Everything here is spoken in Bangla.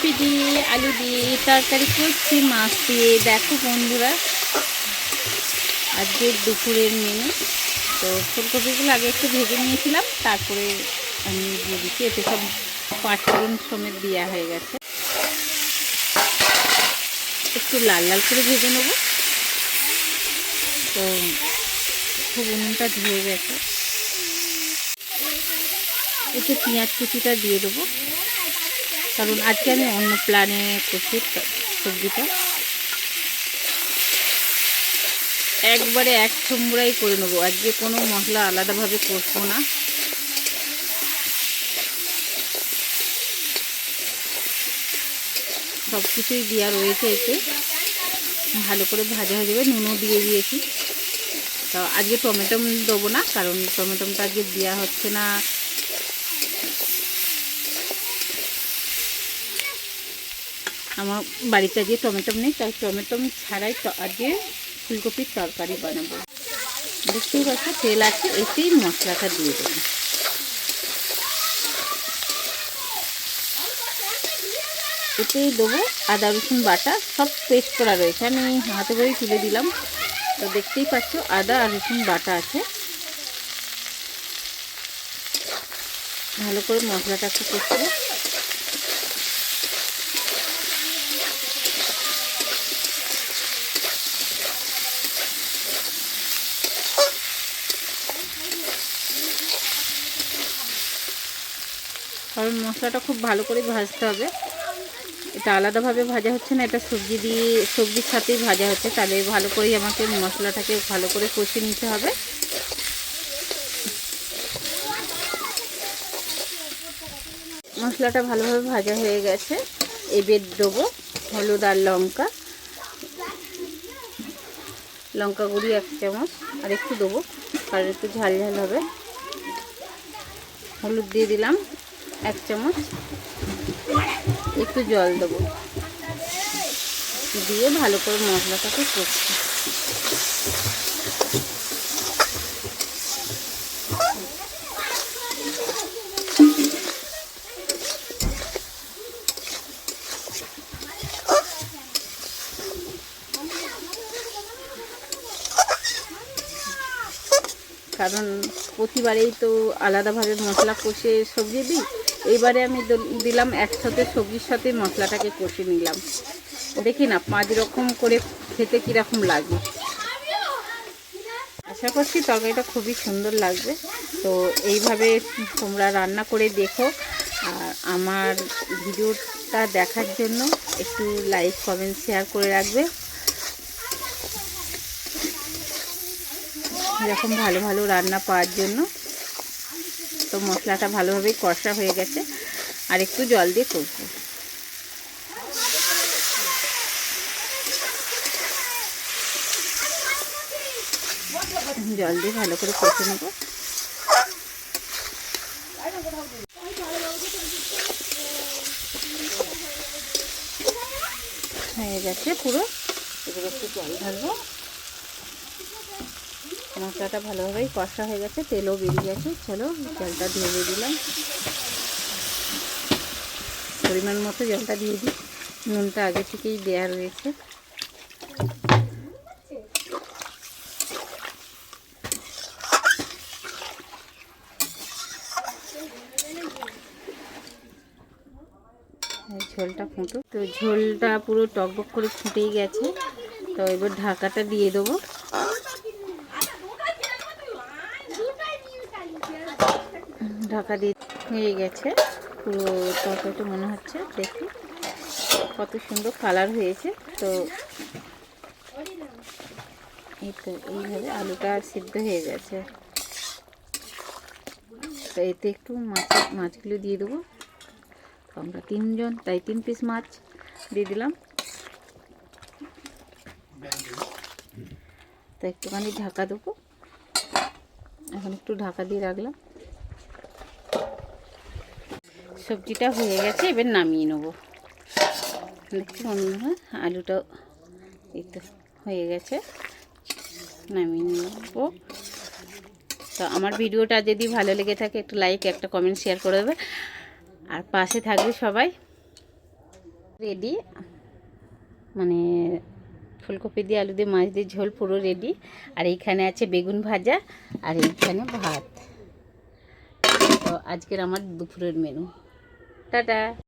ফুলকপি দিয়ে, আলু দিয়ে তরকারি করছি। মাছ দিয়ে, দেখো বন্ধুরা। আজকের দুপুরের মেনু তো ফুলকপিগুলো আগে একটু ভেজে নিয়েছিলাম, তারপরে আমি দিয়ে দিচ্ছি। এতে সব পাঁচফোড়ন সমেত দেওয়া হয়ে গেছে। একটু লাল লাল করে ভেজে নেব। তো খুব উনুনটা ধুয়ে গেছে। একটু পেঁয়াজ কুচিটা দিয়ে দেবো। কারণ আজকে আমি অন্য প্ল্যানে করছি সবজিটা। একবারে এক ঠুমরাই করে নেব। আজকে কোনো মশলা আলাদাভাবে করব না। সব কিছুই দেওয়া রয়েছে এতে। ভালো করে ভাজা হয়ে যাবে। নুনও দিয়ে দিয়েছি। তো আজকে টমেটো দেবো না, কারণ টমেটোটা আজকে দেওয়া হচ্ছে না। আমার বাড়িতে আজকে টমেটো নেই, তাই টমেটো ছাড়াই আজকে ফুলকপির তরকারি বানাবো। দেখতেই পাচ্ছ, তেল আছে, এতেই মশলাটা দিয়ে দেবো। এতেই দেবো আদা, রসুন বাটা, সব পেস্ট করা রয়েছে। আমি হাতে করেই তুলে দিলাম। তো দেখতেই পাচ্ছ, আদা আর রসুন বাটা আছে। ভালো করে মশলাটা একটু কষবো কারণ মশলাটা খুব ভালো করে ভাজতে হবে। এটা আলাদাভাবে ভাজা হচ্ছে না, এটা সবজি দিয়ে, সবজির সাথেই ভাজা হচ্ছে। তাহলে ভালো করেই আমাকে মশলাটাকে ভালো করে কষে নিতে হবে। মশলাটা ভালোভাবে ভাজা হয়ে গেছে। এবার দেবো হলুদ আর লঙ্কা। লঙ্কা গুঁড়ি এক চামচ, আর একটু দেবো আর একটু ঝাল ঝাল হবে। হলুদ দিয়ে দিলাম। এক চামচ। একটু জল দেবো। দিয়ে ভালো করে মশলাটাকে করছি কারণ প্রতিবারেই তো আলাদাভাবে মশলা কষে সবজি দিই। এইবারে আমি দিলাম একসাথে সবজির সাথে মশলাটাকে কষে নিলাম। দেখি না, পাঁচ রকম করে খেতে কীরকম লাগে। আশা করছি তরকারিটা খুবই সুন্দর লাগবে। তো এইভাবে তোমরা রান্না করে দেখো। আর আমার ভিডিওটা দেখার জন্য একটু লাইক, কমেন্ট, শেয়ার করে রাখবে। এরকম ভালো ভালো রান্না পাওয়ার জন্য। তো মশলাটা ভালোভাবেই কষা হয়ে গেছে। আর একটু জল দিয়ে করব জল দিয়ে ভালো করে কষে নেব। হয়ে গেছে পুরো। এবার একটু জল ঢালবো। মশলাটা ভালোভাবেই কষা হয়ে গেছে, তেলও বেরিয়ে গেছে। চলো, জলটা ঢেলে দিলাম। পরিমাণ মতো জলটা দিয়ে দিই। নুনটা আগে থেকেই দেওয়া রয়েছে। ঝোলটা ফুটো তো ঝোলটা পুরো টকবক করে ফুটেই গেছে। তো এবার ঢাকাটা দিয়ে দেবো। ঢাকা দিয়ে হয়ে গেছে। পুরো তরকারিটা মনে হচ্ছে, দেখি কত সুন্দর কালার হয়েছে। তো এই তো এইভাবে আলুটা সিদ্ধ হয়ে গেছে। তো এতে একটু মাছ, মাছগুলো দিয়ে দেবো। আমরা তিনজন, তাই তিন পিস মাছ দিয়ে দিলাম। তো একটুখানি ঢাকা দেবো। এখন একটু ঢাকা দিয়ে রাখলাম। সবজিটা হয়ে গেছে, এবার নামিয়ে নেব। দেখছি বন্ধুরা আলুটা এই তো হয়ে গেছে, নামিয়ে নেব। তো আমার ভিডিওটা যদি ভালো লেগে থাকে, একটু লাইক একটা কমেন্ট শেয়ার করে দেবে। আর পাশে থাকবে সবাই। রেডি মানে ফুলকপি দিয়ে আলু দিয়ে, মাছ দিয়ে ঝোল পুরো রেডি আর এইখানে আছে বেগুন ভাজা, আর এইখানে ভাত। তো আজকের আমার দুপুরের মেনু 呆呆